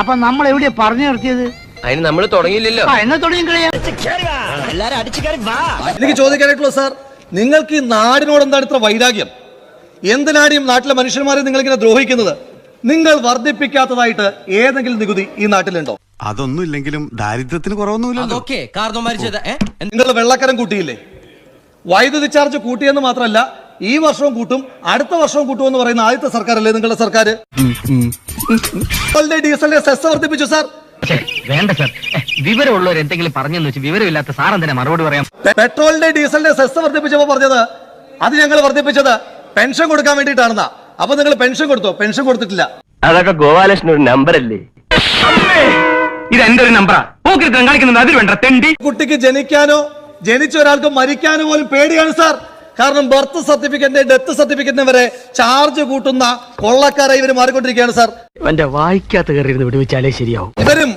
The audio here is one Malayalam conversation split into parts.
അപ്പൊ നമ്മൾ എവിടെയാ പറഞ്ഞു നിർത്തിയത്? അതിന് നമ്മൾ തുടങ്ങിയില്ലല്ലോ. എന്നെ തുടങ്ങി എനിക്ക് ചോദിക്കാനായിട്ടുള്ള സാർ നിങ്ങൾക്ക് ഈ നാടിനോട് എന്താണ് ഇത്ര വൈരാഗ്യം? എന്തിനാണ് ഈ നാട്ടിലെ മനുഷ്യന്മാരെ നിങ്ങൾ ഇങ്ങനെ ദ്രോഹിക്കുന്നത്? നിങ്ങൾ വർദ്ധിപ്പിക്കാത്തതായിട്ട് ഏതെങ്കിലും നികുതി ഈ നാട്ടിലുണ്ടോ? അതൊന്നും ഇല്ലെങ്കിലും ദാരിദ്ര്യത്തിന് കുറവൊന്നുമില്ലല്ലോ. നിങ്ങൾ വെള്ളക്കരം കൂട്ടിയില്ലേ? വൈദ്യുതി ചാർജ് കൂട്ടിയെന്ന് മാത്രമല്ല ഈ വർഷവും കൂട്ടും അടുത്ത വർഷവും കൂട്ടും എന്ന് പറയുന്ന ആദ്യത്തെ സർക്കാരല്ലേ നിങ്ങളുടെ സർക്കാർ ഡീസലിന്റെ സെസ് വർദ്ധിപ്പിച്ചു സാർ വേണ്ട സാർ വിവരമുള്ളവർ എന്തെങ്കിലും പറഞ്ഞെന്ന് വെച്ച് വിവരമില്ലാത്ത സാർ എന്തിനാ മറുപടി പറയാം പെട്രോളിന്റെ ഡീസലിന്റെ സെസ് വർദ്ധിപ്പിച്ചപ്പോ പറഞ്ഞത് അത് ഞങ്ങൾ വർദ്ധിപ്പിച്ചത് പെൻഷൻ കൊടുക്കാൻ വേണ്ടിയിട്ടാണെന്നാ. അപ്പൊ നിങ്ങൾ പെൻഷൻ കൊടുത്തോ? പെൻഷൻ കൊടുത്തിട്ടില്ല. അതൊക്കെ ഗോപാലകൃഷ്ണൻ ഒരു നമ്പർ അല്ലേ? ഇത് എന്റെ ഒരു നമ്പറാ പോക്കിരുത്തം കാണിക്കുന്നത് അതിൽ വേണ്ട തെണ്ടി. കുട്ടിക്ക് ജനിക്കാനോ ജനിച്ച ഒരാൾക്ക് മരിക്കാനോ പോലും പേടിയാണ് സാർ കാരണം ബർത്ത് സർട്ടിഫിക്കറ്റിന്റെ ഡെത്ത് സർട്ടിഫിക്കറ്റിന് വരെ ചാർജ് കൂട്ടുന്ന കൊള്ളക്കാരായി ഇവർ മാറിക്കൊണ്ടിരിക്കുകയാണ് സാർ എന്റെ വായിക്കാത്ത കയറിയിരുന്ന് വിടുവിച്ചാലേ ശരിയാവും. ഇവരും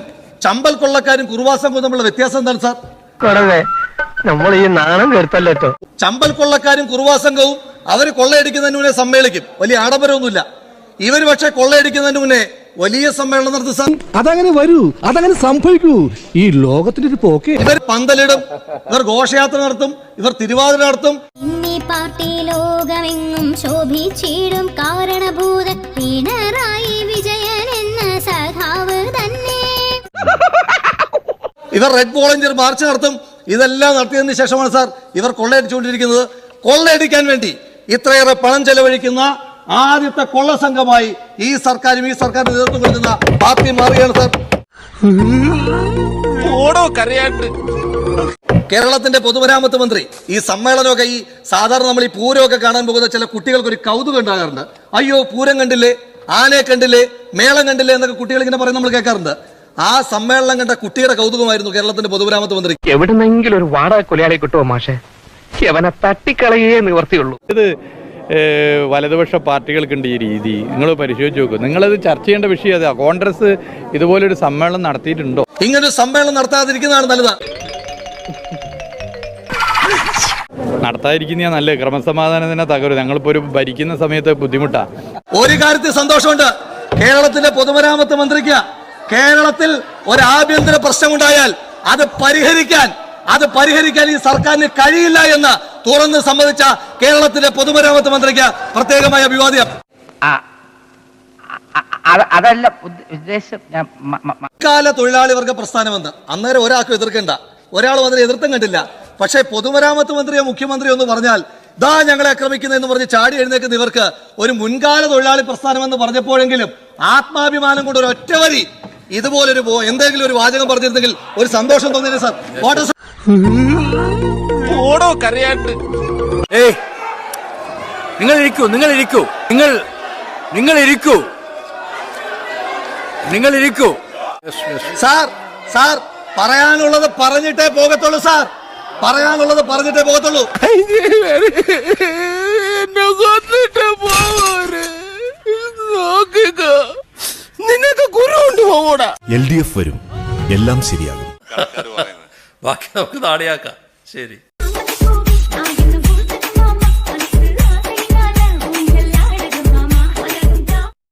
ചമ്പൽ കൊള്ളക്കാരും കുറുവാസം തമ്മിലുള്ള വ്യത്യാസം എന്താണ് സാർ നമ്മൾ ഈ നാണം കേട്ടല്ലോ ചമ്പൽ കൊള്ളക്കാരും കുറുവാസംഘവും അവർ കൊള്ളയടിക്കുന്നതിന് മുന്നേ സമ്മേളിക്കും. വലിയ ആഡംബരമൊന്നുമില്ല. ഇവർ പക്ഷെ കൊള്ളയടിക്കുന്നതിന് മുന്നേ വലിയ സമ്മേളനം നടത്തും സാർ അതങ്ങനെ വരൂ അതങ്ങനെ സംഭവിക്കൂ. ഈ ലോകത്തിന്റെ ഒരു പോക്കേ. ഇവർ പന്തലിടും ഇവർ ഘോഷയാത്ര നടത്തും ഇവർ തിരുവാതിര നടത്തും. പാർട്ടി ലോകമെങ്ങും ശോഭിച്ചിടും കാരണഭൂത പിണറായി വിജയൻ എന്ന സഖാവ് തന്നെ. ഇവർ റെഡ് വോളണ്ടിയർ മാർച്ച് നടത്തും. ഇതെല്ലാം നടത്തിയതിന് ശേഷമാണ് സാർ ഇവർ കൊള്ളയടിച്ചുകൊണ്ടിരിക്കുന്നത്. കൊള്ളയടിക്കാൻ വേണ്ടി ഇത്രയേറെ പണം ചെലവഴിക്കുന്ന ആദ്യത്തെ കൊള്ള സംഘമായി ഈ സർക്കാരും ഈ സർക്കാരിന്റെ നേതൃത്വം കൊടുക്കുന്ന പാർട്ടി മാറുകയാണ് സാർ. കേരളത്തിന്റെ പൊതുമരാമത്ത് മന്ത്രി ഈ സമ്മേളനമൊക്കെ ഈ സാധാരണ നമ്മൾ ഈ പൂരമൊക്കെ കാണാൻ പോകുന്ന ചില കുട്ടികൾക്ക് ഒരു കൗതുകം ഉണ്ടാകാറുണ്ട്. അയ്യോ പൂരം കണ്ടില്ലേ? ആനയെ കണ്ടില്ലേ? മേളം കണ്ടില്ലേ? എന്നൊക്കെ കുട്ടികൾ ഇങ്ങനെ പറയുന്നത് നമ്മൾ കേൾക്കാറുണ്ട്. ആ സമ്മേളനം കണ്ട കുട്ടിയുടെ കൗതുകമായിരുന്നു കേരളത്തിന്റെ പൊതുമരാമത്ത് മന്ത്രി. എവിടെന്നെങ്കിലും ഒരു വാടക കൊലയാളെ കിട്ടുമോ മാഷെ? അവനെ തട്ടിക്കളയേ നിവർത്തിയുള്ളൂ. ഇത് വലതുപക്ഷ പാർട്ടികൾക്കുണ്ട് ഈ രീതി. നിങ്ങൾ പരിശോധിച്ച് നോക്കൂ. നിങ്ങളത് ചർച്ച ചെയ്യേണ്ട വിഷയം അതാ. കോൺഗ്രസ് ഇതുപോലൊരു സമ്മേളനം നടത്തിയിട്ടുണ്ടോ? ഇങ്ങനൊരു സമ്മേളനം നടത്താതിരിക്കുന്നതാണ് നല്ലത്. നടത്താതിരിക്കുന്ന നല്ല ക്രമസമാധാനത്തിനെ തകരും. ഞങ്ങളിപ്പോൾ ഒരു ഭരിക്കുന്ന സമയത്ത് ബുദ്ധിമുട്ടാ. ഒരു കാര്യത്തിൽ സന്തോഷമുണ്ട്. കേരളത്തിന്റെ പൊതുമരാമത്ത് മന്ത്രിക്ക് കേരളത്തിൽ ഒരു ആഭ്യന്തര പ്രശ്നമുണ്ടായാൽ അത് പരിഹരിക്കാൻ അത് പരിഹരിക്കാൻ ഈ സർക്കാരിന് കഴിയില്ല എന്ന് തുറന്ന് സമ്മതിച്ച കേരളത്തിന്റെ പൊതുമരാമത്ത് മന്ത്രിക്ക് പ്രത്യേകമായ അഭിവാദ്യം. അതല്ല ഉദ്ദേശം ഞാൻ കാല തൊഴിലാളി വർഗ പ്രസ്ഥാനമെന്ന് അന്നേരം ഒരാൾക്കും എതിർക്കണ്ട. ഒരാളും അതിന് എതിർത്തും കണ്ടില്ല. പക്ഷേ പൊതുമരാമത്ത് മന്ത്രിയോ മുഖ്യമന്ത്രിയോ എന്ന് പറഞ്ഞാൽ ദാ ഞങ്ങളെ ആക്രമിക്കുന്നു എന്ന് പറഞ്ഞ് ചാടി എഴുന്നേക്കുന്ന ഇവർക്ക് ഒരു മുൻകാല തൊഴിലാളി പ്രസ്ഥാനമെന്ന് പറഞ്ഞപ്പോഴെങ്കിലും ആത്മാഭിമാനം കൊണ്ട് ഒരു ഒറ്റ വരി ഇതുപോലൊരു എന്തെങ്കിലും ഒരു വാചകം പറഞ്ഞിരുന്നെങ്കിൽ ഒരു സന്തോഷം തോന്നിയില്ല സാർ. വാട്ട് ഏയ് നിങ്ങൾ ഇരിക്കൂ നിങ്ങൾ ഇരിക്കൂ നിങ്ങൾ നിങ്ങൾ ഇരിക്കൂ. നിങ്ങൾ ഇരിക്കൂ. സാർ സാർ പറയാനുള്ളത് പറഞ്ഞിട്ടേ പോകത്തുള്ളൂ സാർ. പറയാനുള്ളത് പറഞ്ഞിട്ടേ പോകത്തുള്ളൂ. നിനക്ക് ഗുരു കൊണ്ട് പോകൂടാ. എൽ ഡി എഫ് വരും. എല്ലാം ശരിയാകും. ബാക്കി നമുക്ക് നാളെയാക്കാം ശരി.